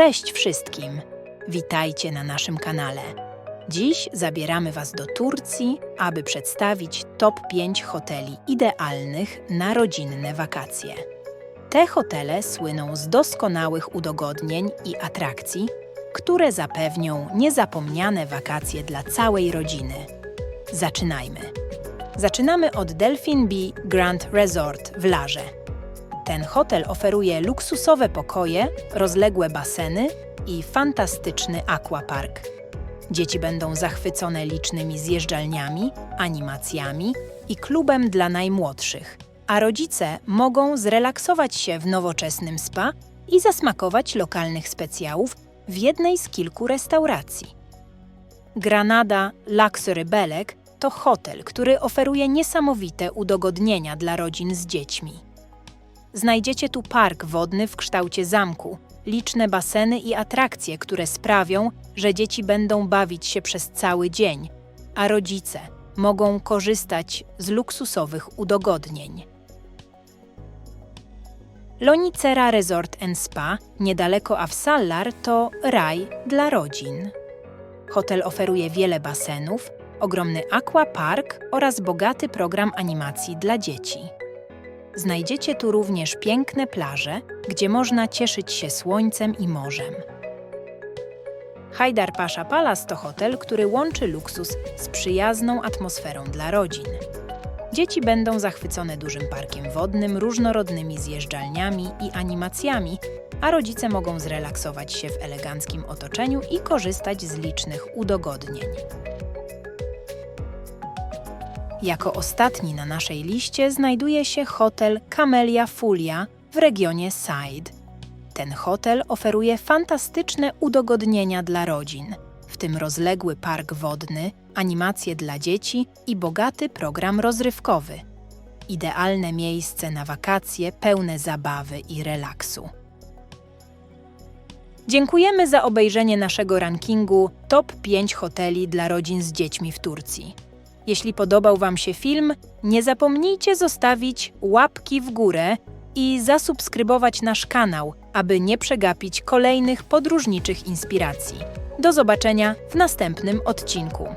Cześć wszystkim! Witajcie na naszym kanale. Dziś zabieramy Was do Turcji, aby przedstawić top 5 hoteli idealnych na rodzinne wakacje. Te hotele słyną z doskonałych udogodnień i atrakcji, które zapewnią niezapomniane wakacje dla całej rodziny. Zaczynajmy. Zaczynamy od Delphin Bee Grand Resort w Larze. Ten hotel oferuje luksusowe pokoje, rozległe baseny i fantastyczny aquapark. Dzieci będą zachwycone licznymi zjeżdżalniami, animacjami i klubem dla najmłodszych, a rodzice mogą zrelaksować się w nowoczesnym spa i zasmakować lokalnych specjałów w jednej z kilku restauracji. Granada Luxury Belek to hotel, który oferuje niesamowite udogodnienia dla rodzin z dziećmi. Znajdziecie tu park wodny w kształcie zamku, liczne baseny i atrakcje, które sprawią, że dzieci będą bawić się przez cały dzień, a rodzice mogą korzystać z luksusowych udogodnień. Lonicera Resort Spa, niedaleko Afsallar, to raj dla rodzin. Hotel oferuje wiele basenów, ogromny aquapark oraz bogaty program animacji dla dzieci. Znajdziecie tu również piękne plaże, gdzie można cieszyć się słońcem i morzem. Hajdar Pasha Palace to hotel, który łączy luksus z przyjazną atmosferą dla rodzin. Dzieci będą zachwycone dużym parkiem wodnym, różnorodnymi zjeżdżalniami i animacjami, a rodzice mogą zrelaksować się w eleganckim otoczeniu i korzystać z licznych udogodnień. Jako ostatni na naszej liście znajduje się hotel Camellia Fulia w regionie Said. Ten hotel oferuje fantastyczne udogodnienia dla rodzin, w tym rozległy park wodny, animacje dla dzieci i bogaty program rozrywkowy. Idealne miejsce na wakacje pełne zabawy i relaksu. Dziękujemy za obejrzenie naszego rankingu Top 5 hoteli dla rodzin z dziećmi w Turcji. Jeśli podobał Wam się film, nie zapomnijcie zostawić łapki w górę i zasubskrybować nasz kanał, aby nie przegapić kolejnych podróżniczych inspiracji. Do zobaczenia w następnym odcinku.